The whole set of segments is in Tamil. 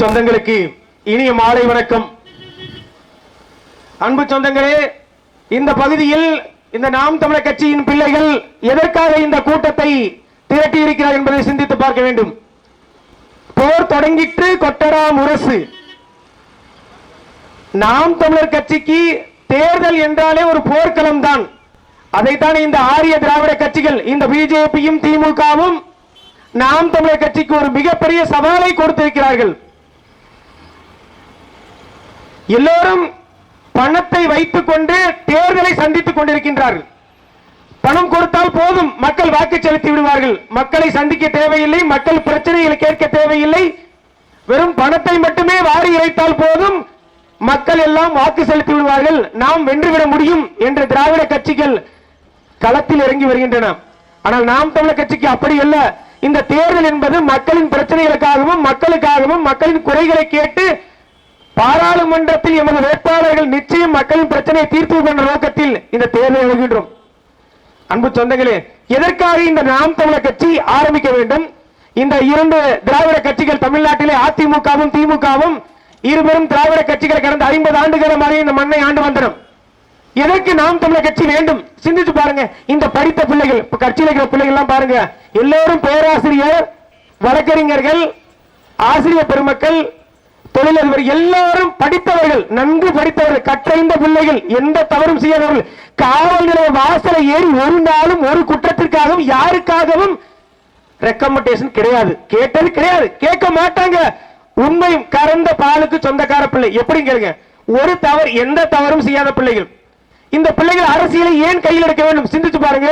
சொந்தங்களுக்கு இனிய மாலை வணக்கம். அன்பு சொந்தங்களே இந்த பகுதியில் இந்த நாம் தமிழர் கட்சியின் பிள்ளைகள் எதற்காக இந்த கூட்டத்தை திரட்டி இருக்கிறார் என்பதை சிந்தித்து பார்க்க வேண்டும். போர் தொடங்கிட்டு கொட்டடா முரசு. நாம் தமிழர் கட்சிக்கு தேர்தல் என்றாலே ஒரு போர்க்களம் தான். அதைத்தான் இந்த ஆரிய திராவிட கட்சிகள் இந்த பிஜேபியும் திமுகவும் நாம் தமிழர் கட்சிக்கு ஒரு மிகப்பெரிய சவாலை கொடுத்திருக்கிறார்கள். எல்லோரும் பணத்தை வைத்துக் கொண்டு தேர்தலை சந்தித்துக் கொண்டிருக்கின்றார்கள். பணம் கொடுத்தால் போதும். மக்கள் வாக்கு செலுத்தி விடுவார்கள். மக்களை சந்திக்க தேவையில்லை. மக்கள் பிரச்சனைகளை கேட்க தேவையில்லை. வெறும் பணத்தை மட்டுமே வாரி இறைத்தால் போதும். மக்கள் எல்லாம் வாக்கு செலுத்தி விடுவார்கள். நாம் வென்றுவிட முடியும் என்ற திராவிட கட்சிகள் களத்தில் இறங்கி வருகின்றன. ஆனால் நாம் தமிழர் கட்சிக்கு அப்படி அல்ல. இந்த தேர்தல் என்பது மக்களின் பிரச்சனைகளுக்காகவும் மக்களுக்காகவும் மக்களின் குறைகளை கேட்டு பாராளுமன்றத்தில் எமது வேட்பாளர்கள் நிச்சயம் மக்களின் பிரச்சனையை தீர்த்து என்ற நோக்கத்தில் இந்த தேர்தலை எழுகின்றோம் அன்பு சொந்தங்களே எதற்காக இந்த நாம் தமிழர் கட்சி ஆரம்பிக்க வேண்டும்? இந்த இரண்டு திராவிட கட்சிகள் தமிழ்நாட்டிலே அதிமுகவும் திமுகவும் இருவரும் திராவிட கட்சிகள் கடந்த ஐம்பது ஆண்டுகாலமாக இந்த மண்ணை ஆண்டு வந்தனம் எதற்கு நாம் தமிழர் கட்சி வேண்டும்? சிந்திச்சு பாருங்க. இந்த படித்த பிள்ளைகள் கட்சியில் இருக்கிற பிள்ளைகள் எல்லாம் பாருங்க. எல்லோரும் பேராசிரியர் வழக்கறிஞர்கள் ஆசிரியர் பெருமக்கள் தொழிலதிபர் எல்லாரும் படித்தவர்கள் நன்கு படித்தவர்கள் கற்றறிந்த பிள்ளைகள் எந்த தவறும் செய்யாதவர்கள் காவல் நிலைய வாசலை ஏறி ஒரு நாளும் ஒரு குற்றத்திற்காகவும் யாருக்காகவும் ரெக்கமெண்டேஷன் கிடையாது. கேட்டது கிடையாது. கேட்க மாட்டாங்க. உண்மையும் கறந்த பாலுக்கு சொந்தக்கார பிள்ளை. எப்படி கேளுங்க. ஒரு தவறு எந்த தவறும் செய்யாத பிள்ளைகள். இந்த பிள்ளைகள் அரசியலை ஏன் கையில் எடுக்க வேண்டும்? சிந்திச்சு பாருங்க.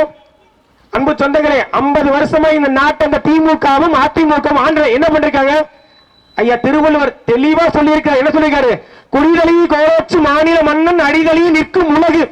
அன்பு சொந்தங்களே 50 வருஷமா இந்த நாட்டை அந்த திமுகவும் அதிமுகவும் ஆண்டு என்ன பண்றாங்க ஐயா திருவள்ளுவர் தெளிவா சொல்லியிருக்காரு என்ன சொல்லியிருக்காரு? குடிதலி கோச்சு மாநில மன்னன் அடிதலி நிற்கும் உலகு.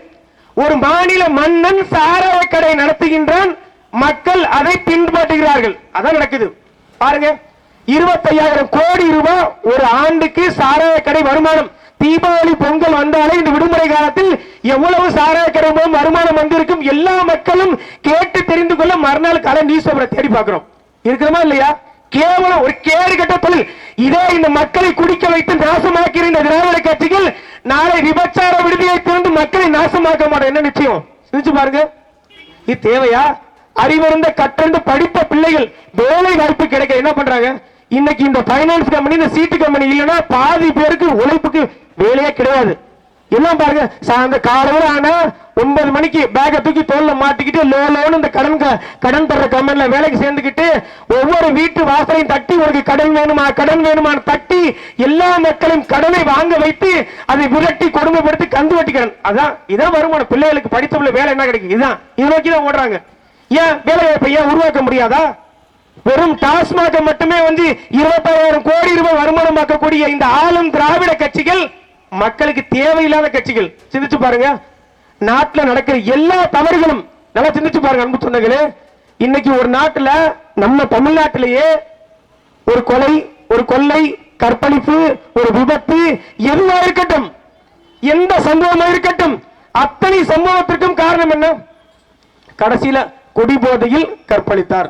ஒரு மாநில மன்னன் சாராய கடை நடத்துகின்றான். மக்கள் அதை பின்பற்றுகிறார்கள். அதான் நடக்குது. பாருங்க. இருபத்தையாயிரம் கோடி ரூபாய் ஒரு ஆண்டுக்கு சாராய கடை வருமானம். தீபாவளி பொங்கல் வந்தாலே இந்த விடுமுறை காலத்தில் எவ்வளவு சாராய கடை வருமானம் வந்திருக்கும்? எல்லா மக்களும் கேட்டு தெரிந்து கொள்ள மறுநாள் காலை நியூஸ் பேப்பரை தேடி பார்க்கிறோம். இருக்கிறோமா இல்லையா? கேவலம் ஒரு கேடு கட்ட தொழில். இதே இந்த மக்களை குடிக்க வைத்து நாசமாக்கிற இந்த திராவிட கட்சிகள் நாளை விபச்சார விடுதியை திறந்து மக்களை நாசமாக்க மாட்டோம். என்ன நிச்சயம்? சிந்திச்சு பாருங்க. இது தேவையா? அறிவிருந்த கற்றண்டு படித்த பிள்ளைகள் வேலை வாய்ப்பு கிடைக்க என்ன பண்றாங்க? இன்னைக்கு இந்த பைனான்ஸ் கம்பெனி இந்த சீட்டு கம்பெனி இல்லைன்னா பாதி பேருக்கு உழைப்புக்கு வேலையே கிடையாது. எல்லாம் பாருங்க சாயந்த காலையில் ஆனா ஒன்பது மணிக்கு பேக்கை தூக்கி தோல்ல மாட்டிக்கிட்டு லோ லோன்னு இந்த கடன் க- கடன் தர்ற கம்பெனில வேலைக்கு சேர்ந்துக்கிட்டு ஒவ்வொரு வீட்டு வாசலையும் தட்டி உனக்கு கடன் வேணுமா கடன் வேணுமான்னு தட்டி எல்லா மக்களையும் கடனை வாங்க வைத்து அதை விரட்டி கொடுமைப்படுத்தி கந்து வட்டி கடன். அதான் இதான் வருமானம். பிள்ளைகளுக்கு படித்த பிள்ளை வேலை என்ன கிடைக்கும்? இதுதான் இதை நோக்கி தான் ஓடுறாங்க. ஏன்? வேலை வாய்ப்பை ஏன் உருவாக்க முடியாதா? வெறும் டாஸ்மாக மட்டுமே வந்து இருபத்தாயிரம் கோடி ரூபாய் வருமானமாக்கக்கூடிய இந்த ஆளும் திராவிட கட்சிகள் மக்களுக்கு தேவையில்லாத கட்சிகள். சிந்திச்சு பாருங்க. நாட்டில் நடக்கிற எல்லா தவறுகளும் நல்லா சிந்திச்சு பாருங்க அன்பு சொந்தங்களே. இன்னைக்கு ஒரு நாட்டுல நம்ம தமிழ்நாட்டிலேயே ஒரு கொலை ஒரு கொள்ளை கற்பழிப்பு ஒரு விபத்து எதுவா இருக்கட்டும் எந்த சம்பவமா இருக்கட்டும் அத்தனை சம்பவத்திற்கும் காரணம் என்ன? கடைசியில குடிபோதையில் கற்பழித்தார்.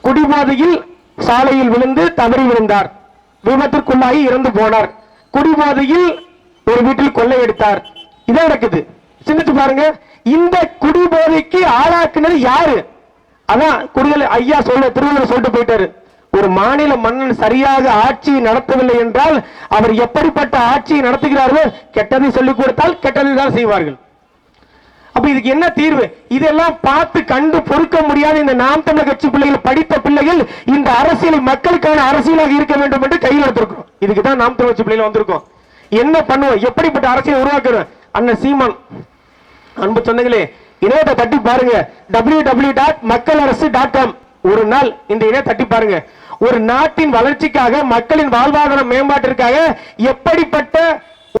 குடிபோதையில் சாலையில் விழுந்து தவறி விழுந்தார். விபத்திற்குள்ளாகி இறந்து போனார். குடிபோதையில் ஒரு வீட்டில் கொள்ளையடித்தார் இதான் நடக்குது. சிந்திச்சு பாருங்க. இந்த குடிபோதைக்கு ஆளாக்குனது யாரு? அதான் குடிகள் ஐயா சொல்ல திருவள்ளுவர் சொல்லிட்டு போயிட்டாரு. ஒரு மாநில மன்னன் சரியாக ஆட்சியை நடத்தவில்லை என்றால் அவர் எப்படிப்பட்ட ஆட்சியை நடத்துகிறார்கள் கெட்டதை சொல்லிக் கொடுத்தால் கெட்டதை தான் செய்வார்கள். அப்ப இதுக்கு என்ன தீர்வு? இதெல்லாம் பார்த்து கண்டு பொறுக்க முடியாத இந்த நாம் தமிழர் கட்சி பிள்ளைகள் படித்த பிள்ளைகள் இந்த அரசியலை மக்களுக்கான அரசியலாக இருக்க வேண்டும் என்று கையில் எடுத்திருக்கோம் இதுக்கு தான் நாம் தமிழர் கட்சி பிள்ளைகள் வந்திருக்கோம். என்ன பண்ணுவோம்? எப்படிப்பட்ட அரசியல் உருவாக்குறோம் அண்ணன் சீமான் அன்பு சொன்னங்களே இணையத்தை தட்டி பாருங்க. டபிள்யூ டபிள்யூ டாட் மக்கள் அரசு டாட் காம் ஒரு நாள் இந்த இணைய தட்டி பாருங்க. ஒரு நாட்டின் வளர்ச்சிக்காக மக்களின் வாழ்வாதார மேம்பாட்டிற்காக எப்படிப்பட்ட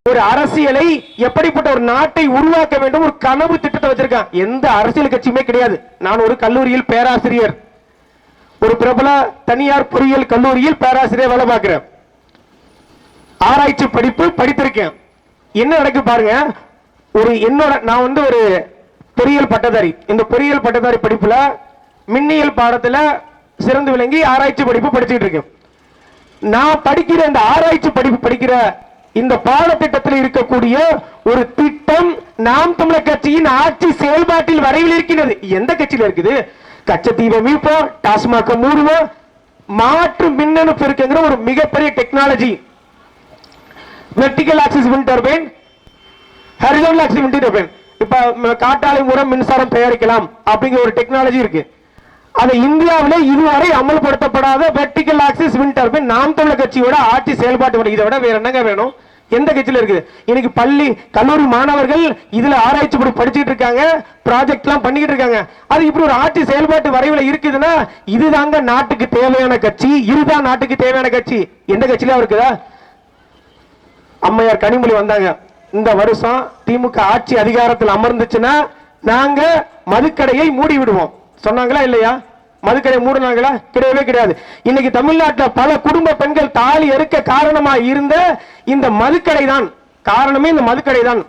ஒரு அரசியலை எப்படிப்பட்ட ஒரு நாட்டை உருவாக்க வேண்டும் ஒரு கனவு திட்டத்தை வச்சிருக்கான். எந்த அரசியல் கட்சியுமே கிடையாது. நான் ஒரு கல்லூரியில் பேராசிரியர். ஒரு பிரபல தனியார் பொறியியல் கல்லூரியில் பேராசிரியர் வேலை பார்க்கிறேன். ஆராய்ச்சி படிப்பு படித்திருக்கேன். என்ன நடக்கு பாருங்க. ஒரு என்னோட நான் வந்து ஒரு பொறியியல் பட்டதாரி. இந்த பொறியியல் பட்டதாரி படிப்புல மின்னியல் பாடத்துல சிறந்து விளங்கி ஆராய்ச்சி படிப்பு படிச்சுட்டு இருக்கேன். நான் படிக்கிற இந்த ஆராய்ச்சி படிப்பு படிக்கிற இந்த பாடத்திட்டத்தில் இருக்கக்கூடிய ஒரு திட்டம் நாம் தமிழர் கட்சியின் ஆட்சி செயல்பாட்டில் வரைவில் இருக்கிறது. எந்த கட்சியில இருக்குது? கச்சத்தீவை மீட்போம் டாஸ்மாக மூடுவோம் மாற்று மின்னணு பெருக்குங்கிற ஒரு மிகப்பெரிய technology vertical axis wind turbine horizontal axis wind turbine இப்ப ம- காற்றாலை மூலம் மின்சாரம் தயாரிக்கலாம் அப்படிங்கிற ஒரு டெக்னாலஜி இருக்கு. அது இந்தியாவிலே இதுவரை அமல்படுத்தப்படாத vertical axis wind turbine Naam Tamilar கட்சியோட ஆட்சி செயல்பாட்டு வரை இதை விட வேற என்னங்க வேணும்? எந்த கட்சியில இருக்குது? இன்னைக்கு பள்ளி கல்லூரி மாணவர்கள் இதுல ஆராய்ச்சி படி படிச்சுட்டு இருக்காங்க ப்ராஜெக்ட் எல்லாம் பண்ணிக்கிட்டு இருக்காங்க. அது இப்படி ஒரு ஆட்சி செயல்பாட்டு வரைவில் இருக்குதுன்னா இதுதாங்க நாட்டுக்கு தேவையான கட்சி இதுதான் நாட்டுக்கு தேவையான கட்சி. எந்த கட்சியில இருக்குதா? அம்மையார் கனிமொழி வந்தாங்க. இந்த வருஷம் திமுக ஆட்சி அதிகாரத்தில் அமர்ந்துச்சுன்னா நாங்க மதுக்கடையை மூடி விடுவோம் சொன்னாங்களா இல்லையா? மதுக்கடை மூடினாங்களா? கிடையவே கிடையாது. இன்னைக்கு தமிழ்நாட்டில் பல குடும்ப பெண்கள் தாலி அறுக்க காரணமா இருந்த இந்த மதுக்கடை தான் காரணமே இந்த மதுக்கடை தான்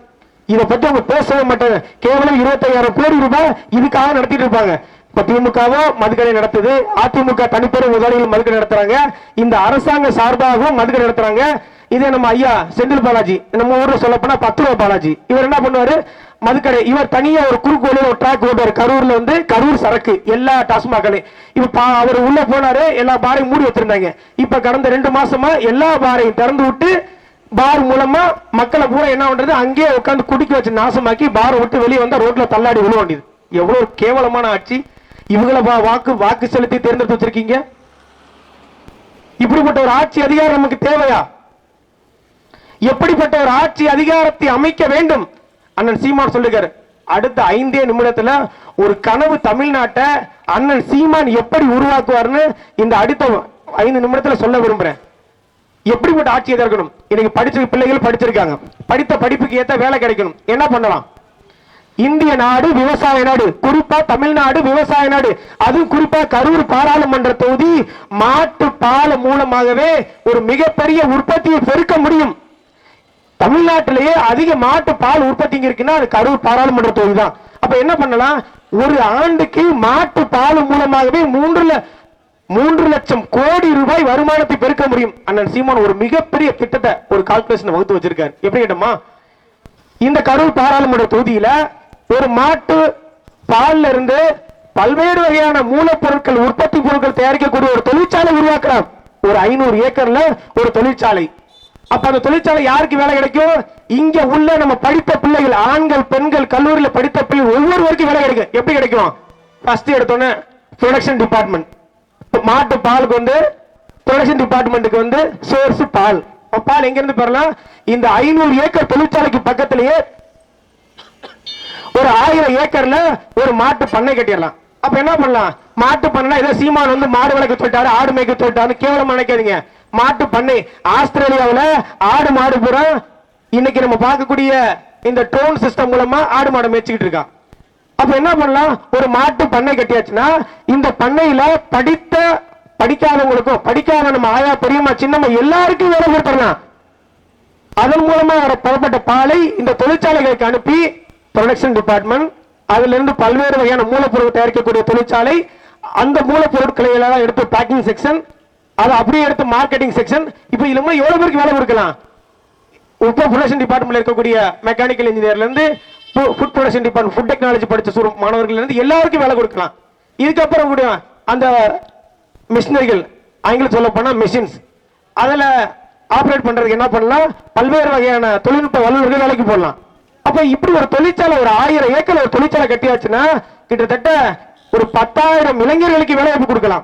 இதை பற்றி அவங்க பேசவே மாட்டாங்க. கேவலம் இருபத்தையாயிரம் கோடி ரூபாய் இதுக்காக நடத்திட்டு இருப்பாங்க. இப்ப திமுகவும் மதுக்கடை நடத்துது. அதிமுக தனிப்பெரும் முதலாளிகள் மதுக்கடை நடத்துறாங்க. இந்த அரசாங்க சார்பாகவும் மதுக்கடை நடத்துறாங்க. இதே நம்ம ஐயா செந்தில் பாலாஜி. நம்ம ஊர்ல சொல்ல போனா பத்து ரூபா பாலாஜி. இவர் என்ன பண்ணுவாரு? மதுக்கடை. இவர் தனியா ஒரு குறுக்கோடு ஒரு ட்ராக் ஓடுவார் கரூர்ல வந்து கரூர் சரக்கு எல்லா டாஸ்மாகலையும் இப்ப பா- அவர் உள்ள போனாரு எல்லா பாரையும் மூடி வச்சிருந்தாங்க. இப்ப கடந்த ரெண்டு மாசமா எல்லா பாரையும் திறந்து விட்டு பார் மூலமா மக்களை பூரா என்ன பண்றது? அங்கேயே உட்காந்து குடிக்க வச்சு நாசமாக்கி பாரை விட்டு வெளியே வந்தா ரோட்ல தள்ளாடி விழ வேண்டியது. எவ்வளவு கேவலமான ஆட்சி. இவங்கள வா- வாக்கு வாக்கு செலுத்தி தேர்ந்தெடுத்து வச்சிருக்கீங்க. இப்படிப்பட்ட ஒரு ஆட்சி அதிகாரம் நமக்கு தேவையா? எப்படிப்பட்ட ஒரு ஆட்சி அதிகாரத்தை அமைக்க வேண்டும்? அண்ணன் சீமான் சொல்லுகிறார். அடுத்த ஐந்தே நிமிடத்துல ஒரு கனவு தமிழ்நாட்டை அண்ணன் சீமான் எப்படி உருவாக்குவார்னு இந்த அடுத்த ஐந்து நிமிடத்துல சொல்ல விரும்புறேன். எப்படிப்பட்ட ஆட்சி எதா இன்னைக்கு படிச்ச பிள்ளைகள் படிச்சிருக்காங்க. படித்த படிப்புக்கு ஏத்த வேலை கிடைக்கணும். என்ன பண்ணலாம்? இந்திய நாடு விவசாய நாடு குறிப்பா தமிழ்நாடு விவசாய நாடு. அதுவும் குறிப்பா கரூர் பாராளுமன்ற தொகுதி மாட்டு பால் மூலமாகவே ஒரு மிகப்பெரிய உற்பத்தியை பெருக்க முடியும். தமிழ்நாட்டிலேயே அதிக மாட்டு பால் உற்பத்தி இருக்குன்னா அது கரூர் பாராளுமன்ற தொகுதி தான் அப்ப என்ன பண்ணலாம்? ஒரு ஆண்டுக்கு மாட்டு பால் மூலமாகவே மூன்றுல மூன்று லட்சம் கோடி ரூபாய் வருமானத்தை பெருக்க முடியும். அண்ணன் சீமான் ஒரு மிகப்பெரிய திட்டத்தை ஒரு கால்குலேஷன் வகுத்து வச்சிருக்காரு. எப்படி கேட்டோமா? இந்த கரூர் பாராளுமன்ற தொகுதியில ஒரு மாட்டு பால்ல இருந்து பல்வேறு வகையான மூலப்பொருட்கள் உற்பத்தி பொருட்கள் தயாரிக்கக்கூடிய ஒரு தொழிற்சாலை உருவாக்குறான். ஒரு ஐநூறு ஏக்கர்ல ஒரு தொழிற்சாலை. அப்ப அந்த தொழிற்சாலை யாருக்கு வேலை கிடைக்கும்? இங்க உள்ள நம்ம படித்த பிள்ளைகள் ஆண்கள் பெண்கள் கல்லூரியில படித்த பிள்ளைகள் ஒவ்வொருவருக்கும் வேலை கிடைக்கும். எப்படி கிடைக்கும்? ஃபர்ஸ்ட் எடுத்தோன்னே ப்ரொடக்ஷன் டிபார்ட்மெண்ட் மாட்டு பாலுக்கு வந்து ப்ரொடக்ஷன் டிபார்ட்மெண்ட்டுக்கு வந்து சோர்ஸ் பால். பால் எங்க இருந்து பெறலாம்? இந்த ஐநூறு ஏக்கர் தொழிற்சாலைக்கு பக்கத்திலேயே ஒரு ஆயிரம் ஏக்கர்ல ஒரு மாட்டு பண்ணை கட்டிடலாம். அப்ப என்ன பண்ணலாம்? மாட்டு பண்ணா ஏதோ சீமான் வந்து மாடு வளர்க்க சொல்லிட்டாரு ஆடு மேய்க்க சொல்லிட்டாரு கேவலம் நினைக்காதீங்க. மாட்டு பண்ணை. ஆஸ்திரேலியாவில் ஆடு மாடு பூரா இன்னைக்கு நம்ம பார்க்கக்கூடிய இந்த ட்ரோன் சிஸ்டம் மூலமா ஆடு மாடு மேய்ச்சிக்கிட்டு இருக்கான் அப்ப என்ன பண்ணலாம்? ஒரு மாட்டு பண்ணை கட்டியாச்சுன்னா இந்த பண்ணையில படித்த படிக்காதவங்களுக்கும் படிக்காத நம்ம ஆயா பெரியம்மா சின்னம்மா எல்லாருக்கும் வேலை கொடுத்துடலாம். அதன் மூலமா வர புறப்பட்ட பாலை இந்த தொழிற்சாலைகளுக்கு அனுப்பி ப்ரொடக்ஷன் டிபார்ட்மெண்ட் அதுல இருந்து பல்வேறு வகையான மூலப்பொருள் தயாரிக்கக்கூடிய தொழிற்சாலை அந்த மூலப்பொருட்களை எல்லாம் எடுத்து பேக்கிங் செக்ஷன் அதை அப்படியே எடுத்து மார்க்கெட்டிங் செக்ஷன் இப்போ இதுல மூலம் எவ்வளவு பேருக்கு வேலை கொடுக்கலாம்? உப்பு ப்ரொடக்ஷன் டிபார்ட்மெண்ட்ல இருக்கக்கூடிய மெக்கானிக்கல் இன்ஜினியர்ல இருந்து food production department food technology படித்த சூர மாணவர்கள் இருந்து எல்லாருக்கும் வேலை கொடுக்கலாம். இதுக்கப்புறம் கூட அந்த மிஷினரிகள் ஆங்கிலம் சொல்ல மிஷின்ஸ் அதில் ஆப்ரேட் பண்ணுறதுக்கு என்ன பண்ணலாம்? பல்வேறு வகையான தொழில்நுட்ப வல்லுநர்கள் வேலைக்கு போடலாம். அப்போ இப்படி ஒரு தொழிற்சாலை ஒரு ஆயிரம் ஏக்கர் ஒரு தொழிற்சாலை கட்டியாச்சுன்னா கிட்டத்தட்ட ஒரு பத்தாயிரம் இளைஞர்களுக்கு வேலை வாய்ப்பு கொடுக்கலாம்.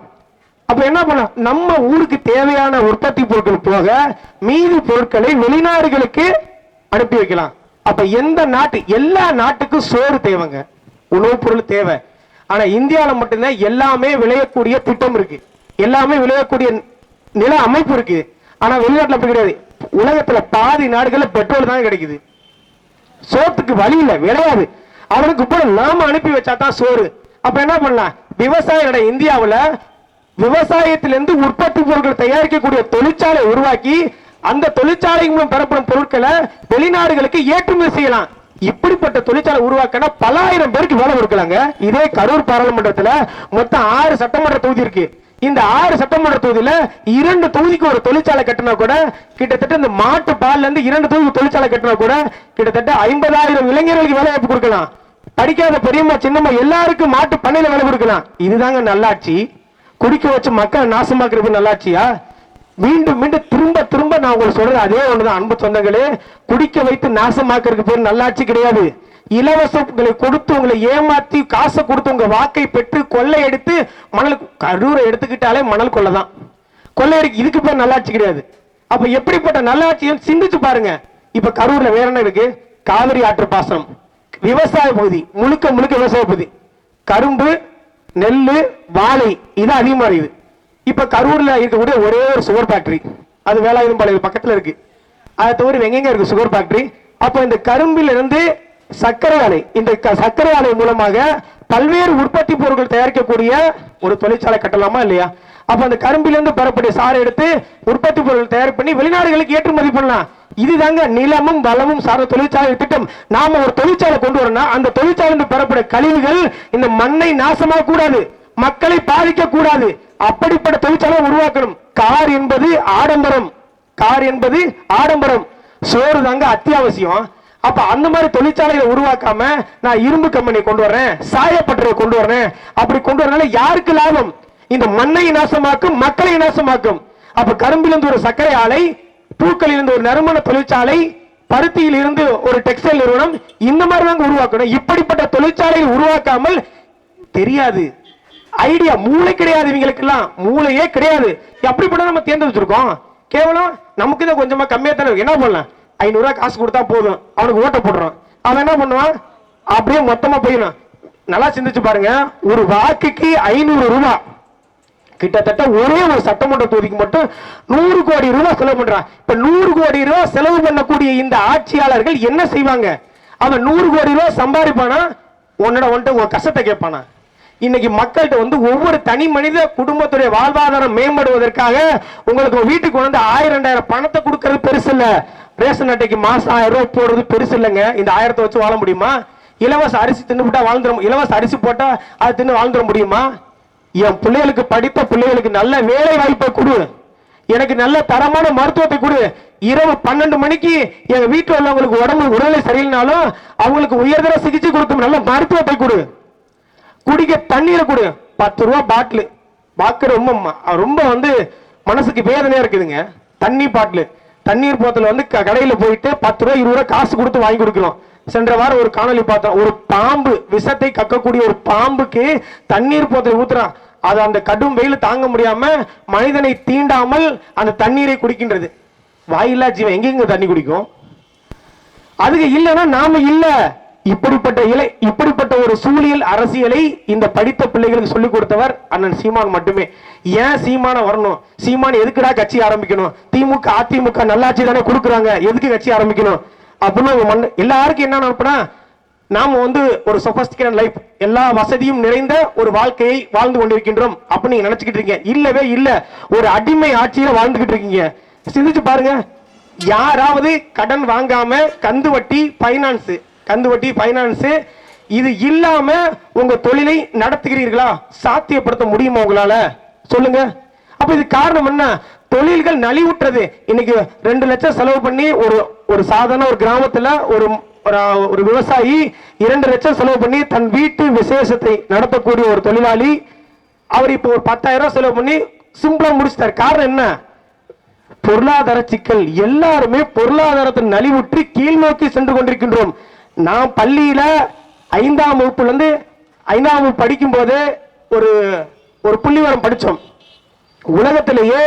அப்ப என்ன பண்ணலாம் நம்ம ஊருக்கு தேவையான உற்பத்தி பொருட்கள் போக மீதி பொருட்களை வெளிநாடுகளுக்கு அனுப்பி வைக்கலாம். அப்ப எந்த நாட்டு எல்லா நாட்டுக்கும் சோறு தேவைங்க. உணவுப் பொருள் தேவை. ஆனா இந்தியாவில் மட்டும்தான் எல்லாமே விளையக்கூடிய திட்டம் இருக்கு. எல்லாமே விளையக்கூடிய நில அமைப்பு இருக்கு. ஆனா வெளிநாட்டுல அப்படி கிடையாது. உலகத்துல பாதி நாடுகள்ல பெட்ரோல் தான் கிடைக்குது. சோத்துக்கு வழி இல்லை விளையாது. அவனுக்கு கூட நாம அனுப்பி வச்சா தான் சோறு. அப்ப என்ன பண்ணலாம்? விவசாயிகளோட இந்தியாவில் விவசாயத்திலிருந்து உற்பத்தி பொருட்கள் தயாரிக்கக்கூடிய தொழிற்சாலை உருவாக்கி அந்த தொழிற்சாலை மூலம் பெறப்படும் பொருட்களை வெளிநாடுகளுக்கு ஏற்றுமதி செய்யலாம். இப்படிப்பட்ட தொழிற்சாலை உருவாக்கினா பலாயிரம் பேருக்கு வேலை கொடுக்கலாங்க. இதே கரூர் பாராளுமன்றத்துல மொத்தம் ஆறு சட்டமன்ற தொகுதி இருக்கு. இந்த ஆறு சட்டமன்ற தொகுதியில இரண்டு தொகுதிக்கு ஒரு தொழிற்சாலை கட்டினா கூட கிட்டத்தட்ட இந்த மாட்டு பால்ல இருந்து இரண்டு தொகுதிக்கு தொழிற்சாலை கட்டினா கூட கிட்டத்தட்ட ஐம்பதாயிரம் இளைஞர்களுக்கு வேலை வாய்ப்பு கொடுக்கலாம். படிக்காத பெரியம்மா சின்னம்மா எல்லாருக்கும் மாட்டு பண்ணையில வேலை கொடுக்கலாம். இதுதாங்க நல்லாட்சி. குடிக்க வச்சு மக்கள் நாசமாக்குறது நல்லாட்சியா மீண்டும் மீண்டும் திரும்ப திரும்ப நான் உங்களுக்கு சொல்றது அதே ஒண்ணுதான். அன்பு சொந்தங்களே குடிக்க வைத்து நாசமாக்குறதுக்கு பேர் நல்லாட்சி கிடையாது. இலவசங்களை கொடுத்து உங்களை ஏமாத்தி காசை கொடுத்து உங்க வாக்கை பெற்று கொள்ளை எடுத்து மணல் கரூரை எடுத்துக்கிட்டாலே மணல் கொள்ளதான். எடுக்க இதுக்கு பேர் நல்லாட்சி கிடையாது. அப்ப எப்படிப்பட்ட நல்லாட்சியும் சிந்திச்சு பாருங்க. இப்ப கரூர்ல வேற என்ன இருக்கு? காவிரி ஆற்று பாசனம். விவசாய பகுதி. முழுக்க முழுக்க விவசாய பகுதி. கரும்பு நெல்லு வாழை இது அதிகமாக இருக்குது. இப்போ கரூரில் இருக்கக்கூடிய ஒரே ஒரு சுகர் ஃபேக்ட்ரி அது வேலாயுதம் பாளையம் பக்கத்தில் இருக்கு. அதை தவிர எங்கெங்க இருக்கு சுகர் ஃபேக்ட்ரி அப்போ இந்த கரும்பிலிருந்து சர்க்கரை ஆலை இந்த க- சர்க்கரை ஆலை மூலமாக பல்வேறு உற்பத்தி பொருட்கள் தயாரிக்கக்கூடிய ஒரு தொழிற்சாலை கட்டலாமா இல்லையா? அப்ப அந்த கரும்பிலிருந்து பெறக்கூடிய சாறை எடுத்து உற்பத்தி பொருள் தயார் பண்ணி வெளிநாடுகளுக்கு ஏற்றுமதி பண்ணலாம். இதுதாங்க நிலமும் வளமும் சார்ந்த தொழிற்சாலை திட்டம். நாம ஒரு தொழிற்சாலை கொண்டு வரோம்னா அந்த தொழிற்சாலை பெறப்படும் கழிவுகள் இந்த மண்ணை நாசமாக கூடாது. மக்களை பாதிக்க கூடாது. அப்படிப்பட்ட தொழிற்சாலை உருவாக்கணும். கார் என்பது ஆடம்பரம். கார் என்பது ஆடம்பரம். சோறு தாங்க அத்தியாவசியம். அப்ப அந்த மாதிரி தொழிற்சாலைகளை உருவாக்காம நான் இரும்பு கம்பெனி கொண்டு வர்றேன் சாயப்பட்டறையை கொண்டு வர்றேன் அப்படி கொண்டு வரனால யாருக்கு லாபம்? இந்த மண்ணை நாசமாக்கும் மக்களை நாசமாக்கும். அப்ப கரும்பிலிருந்து ஒரு சர்க்கரை ஆலை பூக்களில் இருந்து ஒரு நறுமண தொழிற்சாலை பருத்தியில் இருந்து ஒரு டெக்ஸ்டைல் நிறுவனம் இந்த மாதிரி தாங்க உருவாக்கணும். இப்படிப்பட்ட தொழிற்சாலையை உருவாக்காமல் தெரியாது. ஐடியா மூளை கிடையாது இவங்களுக்கு எல்லாம் மூளையே கிடையாது. எப்படிப்பட்ட நம்ம தேர்ந்து வச்சிருக்கோம் கேவலம் நமக்கு தான் கொஞ்சமா கம்மியா தானே என்ன பண்ணலாம்? ஐநூறு ரூபாய் காசு கொடுத்தா போதும். அவனுக்கு ஓட்ட போடுறான் அவன் என்ன பண்ணுவான்? அப்படியே மொத்தமா போயிடும் நல்லா சிந்திச்சு பாருங்க. ஒரு வாக்குக்கு ஐநூறு ரூபாய். கிட்டத்தட்ட ஒரே ஒரு சட்டமன்ற தொகுதிக்கு மட்டும் நூறு கோடி ரூபாய் செலவு பண்றான். இப்ப நூறு கோடி ரூபாய் செலவு பண்ணக்கூடிய இந்த ஆட்சியாளர்கள் என்ன செய்வாங்க? அவன் நூறு கோடி ரூபாய் சம்பாதிப்பானா? உன்னோட வந்துட்டு உன் கஷ்டத்தை கேட்பானா? இன்னைக்கு மக்கள்கிட்ட வந்து ஒவ்வொரு தனி மனித குடும்பத்துடைய வாழ்வாதாரம் மேம்படுவதற்காக உங்களுக்கு வீட்டுக்கு வந்து ஆயிரம் ரெண்டாயிரம் பணத்தை கொடுக்கறது பெருசு இல்ல. ரேஷன் அட்டைக்கு மாசம் ஆயிரம் ரூபாய் போடுறது பெருசு இல்லைங்க. இந்த ஆயிரத்தை வச்சு வாழ முடியுமா? இலவச அரிசி தின்னுபிட்டா வாழ்ந்துட இலவச அரிசி போட்டா அது தின்னு வாழ்ந்துட முடியுமா? என் பிள்ளைகளுக்கு படித்த பிள்ளைகளுக்கு நல்ல வேலை வாய்ப்பை கொடு. எனக்கு நல்ல தரமான மருத்துவத்தை கொடு. இரவு பன்னெண்டு மணிக்கு எங்க வீட்டில் உள்ளவங்களுக்கு உடம்பு உடலை சரியில்லைனாலும் அவங்களுக்கு உயர்தர சிகிச்சை கொடுக்கும் நல்ல மருத்துவத்தை கொடு. குடிக்க தண்ணீரை கொடு. பத்து ரூபா பாட்டில். பார்க்க ரொம்ப ம- ரொம்ப வந்து மனசுக்கு வேதனையா இருக்குதுங்க. தண்ணி பாட்டில். தண்ணீர் போத்தல் வந்து க- போயிட்டு பத்து ரூபா இருபது ரூபா காசு கொடுத்து வாங்கி கொடுக்கிறோம் சென்ற வாரம் ஒரு காணொளி பார்த்தோம். ஒரு பாம்பு விஷத்தை கக்கக்கூடிய ஒரு பாம்புக்கு தண்ணீர் போத்தல் ஊத்துறான். அது அந்த கடும் வெயில் தாங்க முடியாம மனிதனை தீண்டாமல் அந்த தண்ணீரை குடிக்கின்றது. வாயில்லா ஜீவன் எங்கெங்க தண்ணி குடிக்கும்? அதுக்கு இல்லைன்னா நாம இல்ல. இப்படிப்பட்ட இலை இப்படிப்பட்ட ஒரு சூழியல் அரசியலை இந்த படித்த பிள்ளைகளுக்கு சொல்லிக் கொடுத்தவர் அண்ணன் சீமான் மட்டுமே. ஏன் சீமான வரணும்? சீமான் எதுக்குடா கட்சி ஆரம்பிக்கணும்? திமுக அதிமுக நல்லாட்சி தானே கொடுக்குறாங்க. எதுக்கு கட்சி ஆரம்பிக்கணும்? அப்படின்னு மண்ணு எல்லாருக்கும் என்ன நினைப்பனா நாம் வந்து ஒரு சொபஸ்டிகேட் லைஃப் எல்லா வசதியும் நிறைந்த ஒரு வாழ்க்கையை வாழ்ந்து கொண்டிருக்கின்றோம் அப்படின்னு நீங்க நினைச்சுக்கிட்டு இருக்கீங்க. இல்லவே இல்ல. ஒரு அடிமை ஆட்சியில வாழ்ந்துகிட்டு இருக்கீங்க. சிந்திச்சு பாருங்க. யாராவது கடன் வாங்காம கந்து வட்டி பைனான்ஸ் கந்து வட்டி பைனான்ஸ் இது இல்லாம உங்க தொழிலை நடத்துகிறீர்களா? சாத்தியப்படுத்த முடியுமா உங்களால? சொல்லுங்க. அப்ப இது காரணம் என்ன? தொழில்கள் நலிவுற்றது. இன்னைக்கு ரெண்டு லட்சம் செலவு பண்ணி ஒரு ஒரு சாதாரண ஒரு கிராமத்துல ஒரு ஒரு ஒரு விவசாயி இரண்டு லட்சம் செலவு பண்ணி தன் வீட்டு விசேஷத்தை நடத்தக்கூடிய ஒரு தொழிலாளி அவர் இப்போ ஒரு பத்தாயிரம் செலவு பண்ணி சிம்பிளா முடிச்சிட்டார். காரணம் என்ன? பொருளாதார சிக்கல். எல்லாருமே பொருளாதாரத்தை நலிவுற்று கீழ்நோக்கி சென்று கொண்டிருக்கின்றோம். நான் பள்ளியில ஐந்தாம் வகுப்புல இருந்து ஐந்தாம் வகுப்பு படிக்கும் போது ஒரு ஒரு புள்ளிவரம் படித்தோம். உலகத்திலேயே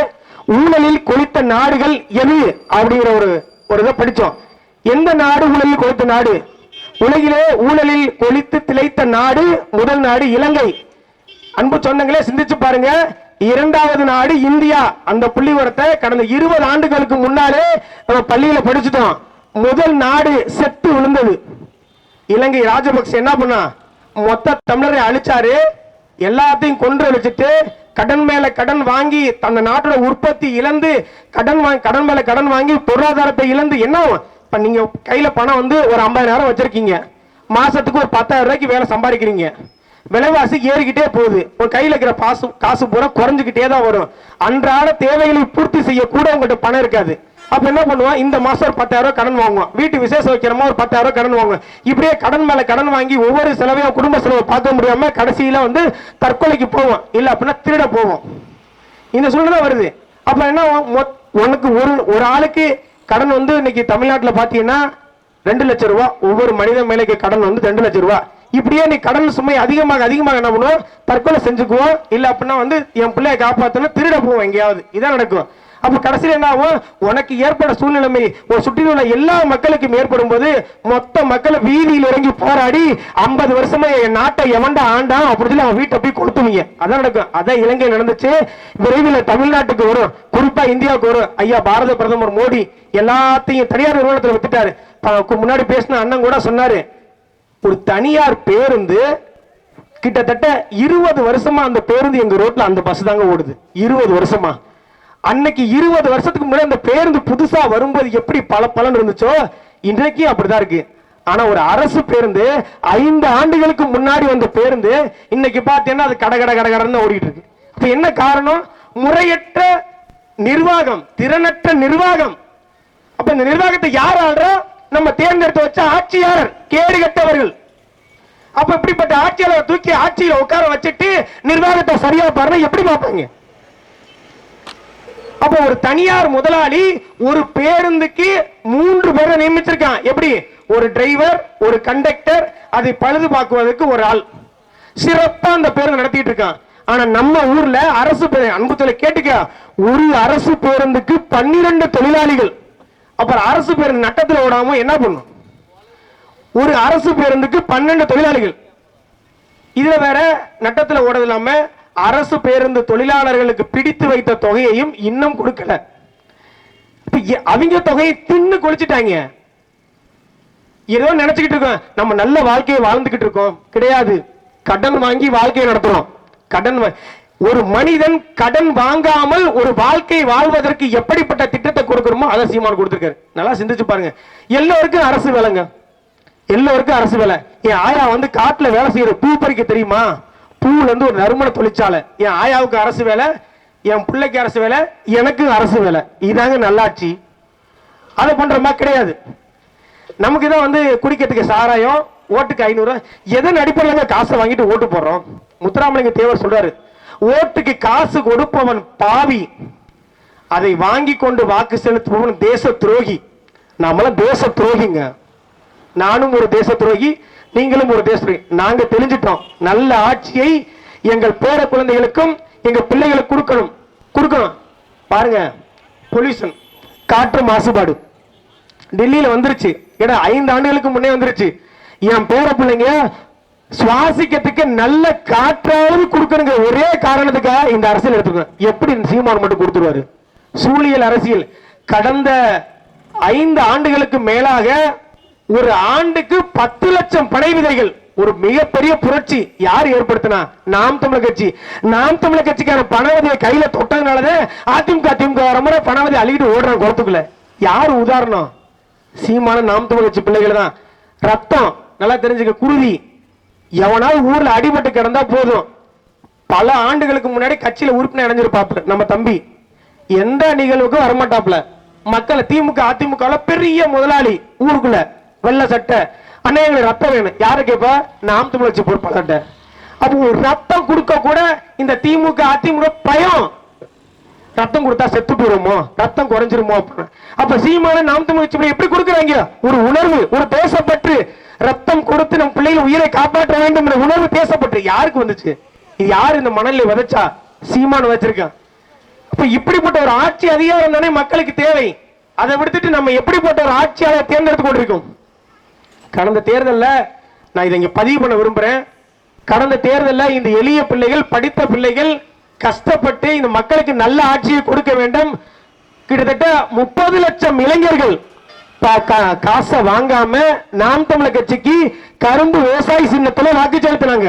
ஊழலில் கொளித்த நாடுகள் எது? அப்படிங்கிற ஒரு ஒரு இதை படித்தோம் எந்த நாடு ஊழலில் கொளித்த நாடு? உலகிலே ஊழலில் கொளித்து திளைத்த நாடு முதல் நாடு இலங்கை. அன்பு சொன்னங்களே சிந்திச்சு பாருங்க. இரண்டாவது நாடு இந்தியா. அந்த புள்ளிவரத்தை கடந்த இருபது ஆண்டுகளுக்கு முன்னாலே நம்ம பள்ளியில படிச்சுட்டோம். முதல் நாடு செத்து விழுந்தது. இலங்கை ராஜபக்சே என்ன பண்ணா? மொத்த தமிழரை அழிச்சாரு. எல்லாத்தையும் கொன்று அழிச்சிட்டு கடன் மேல கடன் வாங்கி தந்த நாட்டோட உற்பத்தி இழந்து கடன் வாங்கி கடன் மேல கடன் வாங்கி பொருளாதாரத்தை இழந்து என்ன? இப்ப நீங்க கையில பணம் வந்து ஒரு ஐம்பதாயிரம் வச்சிருக்கீங்க. மாசத்துக்கு ஒரு பத்தாயிரம் ரூபாய்க்கு வேலை சம்பாதிக்கிறீங்க. விலைவாசி ஏறிக்கிட்டே போகுது. உன் கையில இருக்கிற பாசு காசு பூரா குறைஞ்சுக்கிட்டே தான் வரும். அன்றாட தேவைகளை பூர்த்தி செய்ய கூட உங்கள்கிட்ட பணம் இருக்காது. அப்ப என்ன பண்ணுவான் இந்த மாசம் ஒரு பத்தாயிரம் ரூபாய் கடன் வாங்குவான் வீட்டு விசேஷம் வைக்கிறோமா? ஒரு பத்தாயிரம் ரூபாய் கடன் வாங்குவான் இப்படியே கடன் மேல கடன் வாங்கி ஒவ்வொரு செலவையும் குடும்ப செலவை பார்க்க முடியாம கடைசியில வந்து தற்கொலைக்கு போவோம் இல்ல அப்படின்னா திருட போவோம் இந்த சூழ்நிலை வருது. அப்ப என்ன உனக்கு ஒரு ஒரு ஆளுக்கு கடன் வந்து இன்னைக்கு தமிழ்நாட்டில் பார்த்தீங்கன்னா ரெண்டு லட்சம் ரூபா. ஒவ்வொரு மனித மேலைக்கு கடன் வந்து ரெண்டு லட்சம் ரூபா. இப்படியே நீ கடன் சுமை அதிகமாக அதிகமாக என்ன பண்ணுவோம் தற்கொலை செஞ்சுக்குவோம் இல்லை அப்படின்னா வந்து என் பிள்ளைய காப்பாற்றணும் திருட போவோம் எங்கேயாவது. இதான் நடக்கும். அப்ப கடைசியில் என்ன ஆகும்? உனக்கு ஏற்பட சூழ்நிலைமை ஒரு சுற்றில் உள்ள எல்லா மக்களுக்கும் ஏற்படும் போது மொத்த மக்களை வீதியில் இறங்கி போராடி ஐம்பது வருஷமா என் நாட்டை எவன்டா ஆண்டான் அப்படி சொல்லி அவன் வீட்டை போய் கொளுத்துவீங்க. அதான் நடக்கும். அதான் இலங்கையில் நடந்துச்சு. விரைவில் தமிழ்நாட்டுக்கு வரும். குறிப்பா இந்தியாவுக்கு வரும். ஐயா பாரத பிரதமர் மோடி எல்லாத்தையும் தனியார் நிறுவனத்தில் வித்துட்டாரு. முன்னாடி பேசின அண்ணன் கூட சொன்னாரு. ஒரு தனியார் பேருந்து கிட்டத்தட்ட இருபது வருஷமா அந்த பேருந்து எங்க ரோட்ல அந்த பஸ் தாங்க ஓடுது. இருபது வருஷமா. அன்னைக்கு இருபது வருஷத்துக்கு முன்னாடி அந்த பேருந்து புதுசா வரும்போது எப்படி பல பலன் இருந்துச்சோ இன்றைக்கும் அப்படிதான் இருக்கு. ஆனா ஒரு அரசு பேருந்து ஐந்து ஆண்டுகளுக்கு முன்னாடி வந்த பேருந்து இன்னைக்கு பார்த்தீங்கன்னா அது கட கட கடன்னு ஓடிட்டு இருக்கு. இப்ப என்ன காரணம்? முறையற்ற நிர்வாகம் திறனற்ற நிர்வாகம். அப்ப இந்த நிர்வாகத்தை யார் ஆள்றா? நம்ம தேர்ந்தெடுத்து வச்ச ஆட்சியாளர் கேடு கட்டவர்கள். அப்ப இப்படிப்பட்ட ஆட்சியாளரை தூக்கி ஆட்சியில உட்கார வச்சுட்டு நிர்வாகத்தை சரியா பாருங்க எப்படி பார்ப்பாங்க? அப்ப ஒரு தனியார் முதலாளி ஒரு பேருந்துக்கு மூன்று பேரை நியமிச்சிருக்கான். எப்படி? ஒரு டிரைவர் ஒரு கண்டக்டர் அதை பழுது பார்க்குவதற்கு ஒரு ஆள். சிறப்பா அந்த பேருந்து நடத்திட்டு இருக்கான். ஆனா நம்ம ஊர்ல அரசு அன்புத்துல கேட்டுக்க. ஒரு அரசு பேருந்துக்கு பன்னிரண்டு தொழிலாளிகள். அப்புறம் அரசு பேருந்து நட்டத்தில் ஓடாம என்ன பண்ணும்? ஒரு அரசு பேருந்துக்கு பன்னெண்டு தொழிலாளிகள். இதுல வேற நட்டத்தில் ஓடுறது இல்லாம அரசு பேருந்து தொழிலாளர்களுக்கு பிடித்து வைத்த தொகையையும் இன்னும் கொடுக்கல. அவங்க தொகையை தின்னு குளிச்சுட்டாங்க. ஏதோ நினைச்சுக்கிட்டு இருக்கோம். நம்ம நல்ல வாழ்க்கையை வாழ்ந்துகிட்டு இருக்கோம். கிடையாது. கடன் வாங்கி வாழ்க்கையை நடத்துறோம். கடன் ஒரு மனிதன் கடன் வாங்காமல் ஒரு வாழ்க்கை வாழ்வதற்கு எப்படிப்பட்ட திட்டத்தை கொடுக்கணுமோ அதை சீமான் கொடுத்துருக்காரு. நல்லா சிந்திச்சு பாருங்க. எல்லோருக்கும் அரசு வேலைங்க. எல்லோருக்கும் அரசு வேலை. என் ஆயா வந்து காட்டுல வேலை செய்யற பூ பறிக்க தெரியுமா? பூவுல ஒரு நறுமண தொழிற்சாலை. என் ஆயாவுக்கு அரசு வேலை என் பிள்ளைக்கு அரசு வேலை எனக்கு அரசு வேலை. இதாங்க நல்லாட்சி. அதை பண்றோமா கிடையாது. நமக்கு தான் வந்து குடிக்கிறதுக்கு சாராயம் ஓட்டுக்கு ஐநூறு எதன் அடிப்படையில் காசை வாங்கிட்டு ஓட்டு போடுறோம்? முத்துராமலிங்க தேவர் சொல்றாரு ஓட்டுக்கு காசு கொடுப்பவன் பாவி. அதை வாங்கி கொண்டு வாக்கு செலுத்துபவன் தேச துரோகி. நாமெல்லாம் தேச துரோகிங்க. நானும் ஒரு தேச துரோகி. நீங்களும் ஒரு பேசுறீங்க நாங்க தெரிஞ்சிட்டோம் நல்ல ஆட்சியை எங்கள் பேர குழந்தைகளுக்கும் எங்க பிள்ளைகளுக்கு கொடுக்கணும். கொடுக்கணும். பாருங்க பொல்யூஷன் காற்று மாசுபாடு. டெல்லியில வந்துருச்சு. ஏன்னா ஐந்து ஆண்டுகளுக்கு முன்னே வந்துருச்சு. என் பேர பிள்ளைங்க சுவாசிக்கிறதுக்கு நல்ல காற்றாவது கொடுக்கணுங்கிற ஒரே காரணத்துக்காக இந்த அரசியல் எடுத்துக்கணும் எப்படி இந்த சீமான் மட்டும் கொடுத்துருவாரு? சூழியல் அரசியல். கடந்த ஐந்து ஆண்டுகளுக்கு மேலாக ஒரு ஆண்டுக்கு பத்து லட்சம் படை விதைகள் ஒரு மிகப்பெரிய புரட்சி யார் ஏற்படுத்தினா? நாம் தமிழர் கட்சி. நாம் தமிழர் கட்சிக்கான பணவதியை கையில தொட்டதுனாலதான் அதிமுக திமுக வர முறை பணவதி அழுகிட்டு ஓடுற குளத்துக்குள்ள. யார் உதாரணம்? சீமான நாம் தமிழர் கட்சி பிள்ளைகள் தான் ரத்தம் நல்லா தெரிஞ்சுக்க குருதி. எவனாவது ஊர்ல அடிபட்டு கிடந்தா போதும். பல ஆண்டுகளுக்கு முன்னாடி கட்சியில உறுப்பினர் இணைஞ்சிருப்பாப்ல நம்ம தம்பி. எந்த நிகழ்வுக்கும் வரமாட்டாப்ல மக்களை திமுக அதிமுக பெரிய முதலாளி ஊருக்குள்ள. வெள்ள சட்டை. அண்ணே எங்களுக்கு ரத்தம் வேணும். யாரு கேப்பா நாம் தமிழ் கட்சி பொறுப்பாளர்கிட்ட. அப்போ ஒரு ரத்தம் கொடுக்க கூட இந்த திமுக அதிமுக பயம். ரத்தம் கொடுத்தா செத்து போயிருமோ ரத்தம் குறைஞ்சிருமோ அப்படின்னு. அப்ப சீமான நாம் தமிழ் எப்படி கொடுக்குறாங்க? ஒரு உணர்வு ஒரு தேசப்பற்று. ரத்தம் கொடுத்து நம் பிள்ளைகள் உயிரை காப்பாற்ற வேண்டும் என்ற உணர்வு தேசப்பற்று. யாருக்கு வந்துச்சு? இது யார் இந்த மணலை விதைச்சா? சீமான் வச்சிருக்கான் அப்ப இப்படிப்பட்ட ஒரு ஆட்சி அதிகாரம் தானே மக்களுக்கு தேவை. அதை விடுத்துட்டு நம்ம எப்படிப்பட்ட ஒரு ஆட்சியாளர் தேர்ந்தெடுத்து கொண்டிருக்கோம்? கடந்த தேர்தலில் நான் இதை இங்கே பதிவு பண்ண விரும்புகிறேன் கடந்த தேர்தலில் இந்த எளிய பிள்ளைகள் படித்த பிள்ளைகள் கஷ்டப்பட்டு இந்த மக்களுக்கு நல்ல ஆட்சியை கொடுக்க வேண்டும். கிட்டத்தட்ட முப்பது லட்சம் இளைஞர்கள் காசை வாங்காம நாம் தமிழர் கட்சிக்கு கரும்பு விவசாய சின்னத்துல வாக்கு செலுத்தினாங்க.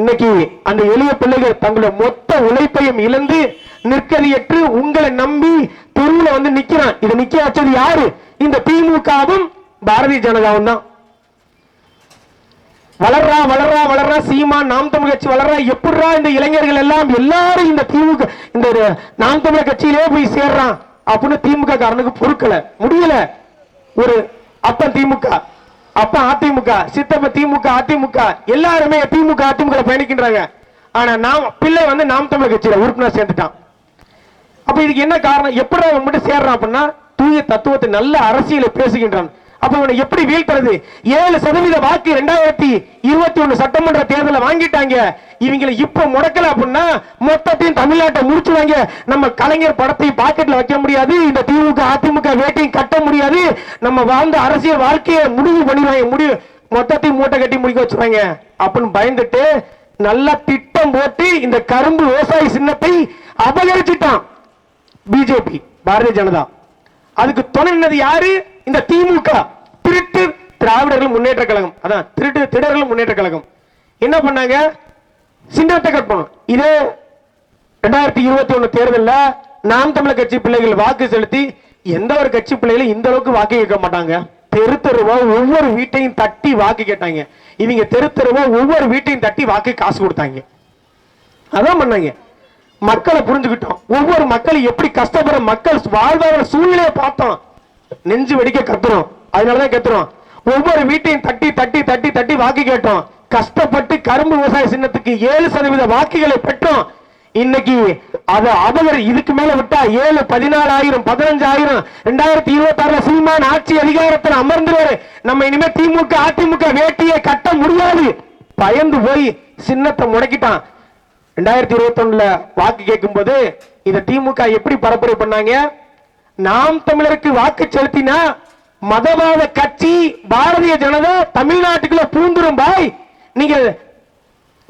இன்னைக்கு அந்த எளிய பிள்ளைகள் தங்களுடைய மொத்த உழைப்பையும் இழந்து நிற்கதியற்று உங்களை நம்பி தெருவில் வந்து நிக்கிறான். இதை நிக்க வச்சது யாரு? இந்த திமுகவும் பாரதிய ஜனதாவும் தான் வளர்றா வளர்றா வளர்றா சீமா நாம் தமிழ் கட்சி வளர்றா எப்படிரா இந்த இளைஞர்கள் எல்லாம் எல்லாரும் இந்த திமுக இந்த நாம் தமிழர் கட்சியிலே போய் சேர்றான் அப்படின்னு திமுக காரனுக்கு பொறுக்கல. முடியல. ஒரு அப்ப திமுக அப்ப அதிமுக சித்தப்ப திமுக அதிமுக எல்லாருமே திமுக அதிமுக பயணிக்கின்றாங்க. ஆனா நாம் பிள்ளை வந்து நாம் தமிழர் கட்சியில உறுப்பினர் சேர்ந்துட்டான் அப்ப இதுக்கு என்ன காரணம்? எப்படி அவன் மட்டும் சேர்றான் அப்படின்னா தூய தத்துவத்தை நல்ல அரசியலை பேசுகின்றான். அப்ப இவனை எப்படி வீழ்த்துறது? ஏழு சதவீத வாக்கு ரெண்டாயிரத்தி இருபத்தி ஒண்ணு சட்டமன்ற தேர்தலில் வாங்கிட்டாங்க. இவங்களை இப்ப முடக்கல அப்படின்னா மொத்தத்தையும் தமிழ்நாட்டை முடிச்சுவாங்க. நம்ம கலைஞர் படத்தையும் பாக்கெட்ல வைக்க முடியாது. இந்த திமுக அதிமுக வேட்டையும் கட்ட முடியாது. நம்ம வாழ்ந்த அரசியல் வாழ்க்கையை முடிவு பண்ணிடுவாங்க. முடிவு மொத்தத்தையும் மூட்டை கட்டி முடிக்க வச்சுருவாங்க. அப்படின்னு பயந்துட்டு நல்ல திட்டம் போட்டு இந்த கரும்பு விவசாய சின்னத்தை அபகரிச்சிட்டான். பிஜேபி பாரதிய ஜனதா. அதுக்கு துணை நின்னது யாரு? இந்த திமுக. திருட்டு திராவிடர்கள் முன்னேற்ற கழகம். அதான் திருட்டு திடர்கள் முன்னேற்ற கழகம். என்ன பண்ணாங்க? சின்னத்தை கட் பண்ணும் இதே ரெண்டாயிரத்தி இருபத்தி ஒண்ணு தேர்தலில் நாம் தமிழர் கட்சி பிள்ளைகள் வாக்கு செலுத்தி எந்த ஒரு கட்சி பிள்ளைகளும் இந்த அளவுக்கு வாக்கு கேட்க மாட்டாங்க. தெரு தெருவா ஒவ்வொரு வீட்டையும் தட்டி வாக்கு கேட்டாங்க. இவங்க தெரு தெருவா ஒவ்வொரு வீட்டையும் தட்டி வாக்கு காசு கொடுத்தாங்க. அதான் பண்ணாங்க. மக்களை புரிஞ்சுக்கிட்டோம். ஒவ்வொரு மக்களும் எப்படி கஷ்டப்படுற மக்கள் வாழ்வாதார சூழ்நிலையை பார்த்தோம். நெஞ்சு வெடிக்க கத்துறோம். அதனாலதான் கத்துறோம். ஒவ்வொரு வீட்டையும் தட்டி தட்டி தட்டி தட்டி வாக்கு கேட்டோம். கஷ்டப்பட்டு கரும்பு விவசாய சின்னத்துக்கு ஏழு சதவீத வாக்குகளை பெற்றோம். இன்னைக்கு அதை அபகர் இதுக்கு மேல விட்டா ஏழு பதினாலாயிரம் பதினஞ்சாயிரம் ரெண்டாயிரத்தி இருபத்தி ஆறுல சீமான் ஆட்சி அதிகாரத்தில் அமர்ந்துருவாரு. நம்ம இனிமே திமுக அதிமுக வேட்டியை கட்ட முடியாது. பயந்து போய் சின்னத்தை முடக்கிட்டான். ரெண்டாயிரத்தி இருபத்தி ஒண்ணுல வாக்கு கேட்கும் போது இந்த திமுக எப்படி பரப்புரை பண்ணாங்க? நாம் தமிழருக்கு வாக்கு செலுத்தினா மதவாத கட்சி பாரதிய ஜனதா தமிழ்நாட்டுக்குள்ள பூந்துரும் பாய். நீங்கள்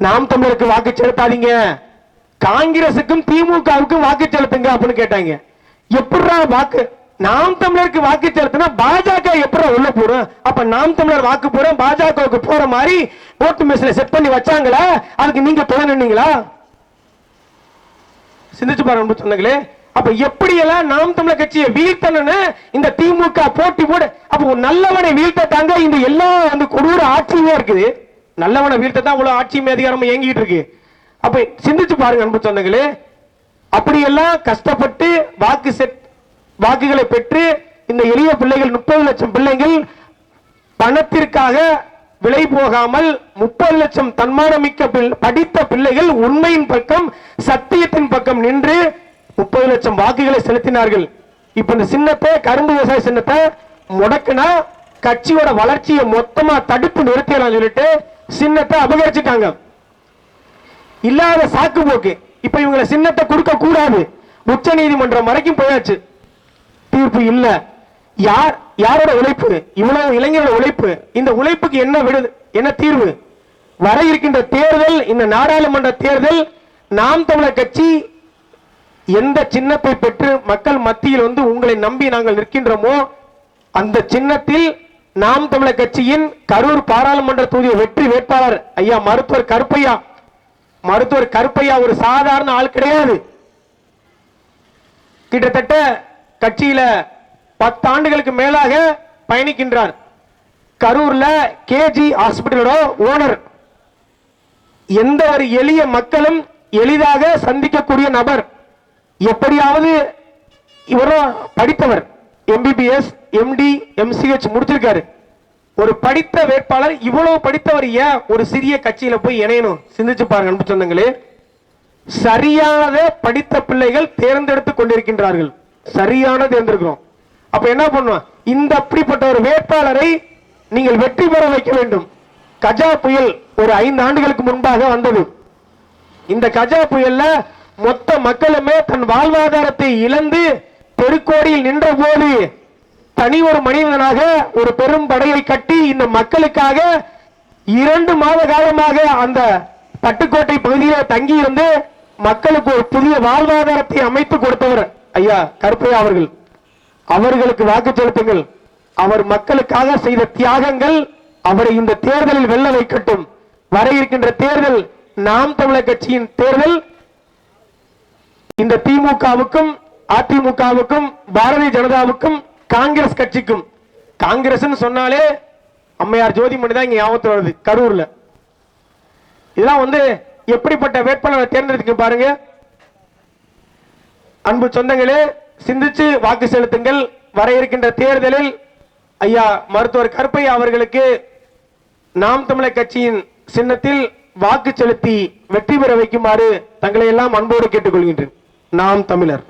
நாம் தமிழருக்கு வாக்கு செலுத்தாதீங்க. காங்கிரசுக்கும் திமுகவுக்கும் வாக்கு செலுத்துங்க அப்படின்னு கேட்டாங்க. எப்படிடா வாக்கு நாம் தமிழருக்கு வாக்கு செலுத்தினா பாஜக எப்படி உள்ள போறோம் அப்ப நாம் தமிழர் வாக்கு போறோம் பாஜகவுக்கு போற மாதிரி ஓட்டு மெஷினை செட் பண்ணி வச்சாங்களா அதுக்கு நீங்க துணை நின்னீங்களா? சிந்திச்சு பாருங்க சொன்னங்களே அப்ப எப்படி எல்லாம் நாம் தமிழர் கட்சியை வீழ்த்தணும்னு இந்த திமுக போட்டி போட அப்ப நல்லவனை வீழ்த்தாங்க இந்த எல்லா அந்த கொடூர ஆட்சியுமே இருக்குது. நல்லவனை வீழ்த்ததான் இவ்வளவு ஆட்சியுமே அதிகாரமும் இயங்கிட்டு இருக்கு. அப்ப சிந்திச்சு பாருங்க அன்பு சொந்தங்களே. அப்படியெல்லாம் கஷ்டப்பட்டு வாக்கு செட் வாக்குகளை பெற்று இந்த எளிய பிள்ளைகள் முப்பது லட்சம் பிள்ளைகள் பணத்திற்காக விலை போகாமல் முப்பது லட்சம் தன்மானமிக்க படித்த பிள்ளைகள் உண்மையின் பக்கம் சத்தியத்தின் பக்கம் நின்று முப்பது லட்சம் வாக்குகளை செலுத்தினார்கள். இப்ப இந்த சின்னத்தை கரும்பு விவசாய சின்னத்தை முடக்குனா கட்சியோட வளர்ச்சியை மொத்தமா தடுப்பு நிறுத்திடலாம் சொல்லிட்டு சின்னத்தை அபகரிச்சுட்டாங்க. இல்லாத சாக்கு போக்கு. இப்ப இவங்களை சின்னத்தை கொடுக்க கூடாது உச்ச நீதிமன்றம் வரைக்கும் போயாச்சு. தீர்ப்பு இல்ல. யார் யாரோட உழைப்பு? இவ்வளவு இளைஞரோட உழைப்பு. இந்த உழைப்புக்கு என்ன விடுது என்ன தீர்வு? வர இருக்கின்ற தேர்தல் இந்த நாடாளுமன்ற தேர்தல் நாம் தமிழர் கட்சி எந்த சின்னத்தை பெற்று மக்கள் மத்தியில் வந்து உங்களை நம்பி நாங்கள் நிற்கின்றோமோ அந்த சின்னத்தில் நாம் தமிழர் கட்சியின் கரூர் பாராளுமன்ற தொகுதி வெற்றி வேட்பாளர் ஐயா மருத்துவர் கருப்பையா. மருத்துவர் கருப்பையா ஒரு சாதாரண ஆள் கிடையாது. கிட்டத்தட்ட கட்சியில பத்து ஆண்டுகளுக்கு மேலாக பயணிக்கின்றார். கரூர்ல கேஜி ஹாஸ்பிட்டலோட ஓனர். எந்த ஒரு எளிய மக்களும் எளிதாக சந்திக்கக்கூடிய நபர். எப்படியாவது இவரும் படித்தவர். எம்பிபிஎஸ் எம்டி எம்சிஹெச் முடிச்சிருக்காரு. ஒரு படித்த வேட்பாளர் இவ்வளவு படித்தவர் ஏன் ஒரு சிறிய கட்சியில போய் இணையணும்? சிந்திச்சு பாருங்க அன்பு சொந்தங்களே. படித்த பிள்ளைகள் தேர்ந்தெடுத்து கொண்டிருக்கின்றார்கள். சரியான தேர்ந்தெடுக்கிறோம் அப்ப என்ன பண்ணுவோம் இந்த அப்படிப்பட்ட ஒரு வேட்பாளரை நீங்கள் வெற்றி பெற வைக்க வேண்டும். கஜா புயல் ஒரு ஐந்து ஆண்டுகளுக்கு முன்பாக வந்தது. இந்த கஜா புயல்ல மொத்த மக்களுமே தன் வாழ்வாதாரத்தை இழந்து தெருக்கோடியில் நின்ற போது தனி ஒரு மனிதனாக ஒரு பெரும் படையை கட்டி இந்த மக்களுக்காக இரண்டு மாத காலமாக அந்த பட்டுக்கோட்டை பகுதியில் தங்கியிருந்து மக்களுக்கு ஒரு புதிய வாழ்வாதாரத்தை அமைத்து கொடுத்தவர் ஐயா கருப்பையா அவர்கள் அவர்களுக்கு வாக்கு செலுத்துங்கள். அவர் மக்களுக்காக செய்த தியாகங்கள் அவரை இந்த தேர்தலில் வெல்ல வைக்கட்டும். வர இருக்கின்ற தேர்தல் நாம் தமிழர் கட்சியின் தேர்தல். இந்த திமுகவுக்கும் அதிமுகவுக்கும் பாரதிய ஜனதாவுக்கும் காங்கிரஸ் கட்சிக்கும். காங்கிரஸ் சொன்னாலே அம்மையார் ஜோதிமணி தான் இங்க ஞாபகத்தில் வருது கரூர்ல. இதெல்லாம் வந்து எப்படிப்பட்ட வேட்பாளரை தேர்ந்தெடுக்க பாருங்க. அன்பு சொந்தங்களே சிந்திச்சு வாக்கு செலுத்துங்கள். வர இருக்கின்ற தேர்தலில் ஐயா மருத்துவர் கருப்பையா அவர்களுக்கு நாம் தமிழர் கட்சியின் சின்னத்தில் வாக்கு செலுத்தி வெற்றி பெற வைக்குமாறு தங்களை எல்லாம் அன்போடு கேட்டுக்கொள்கின்றேன். நாம் தமிழர்.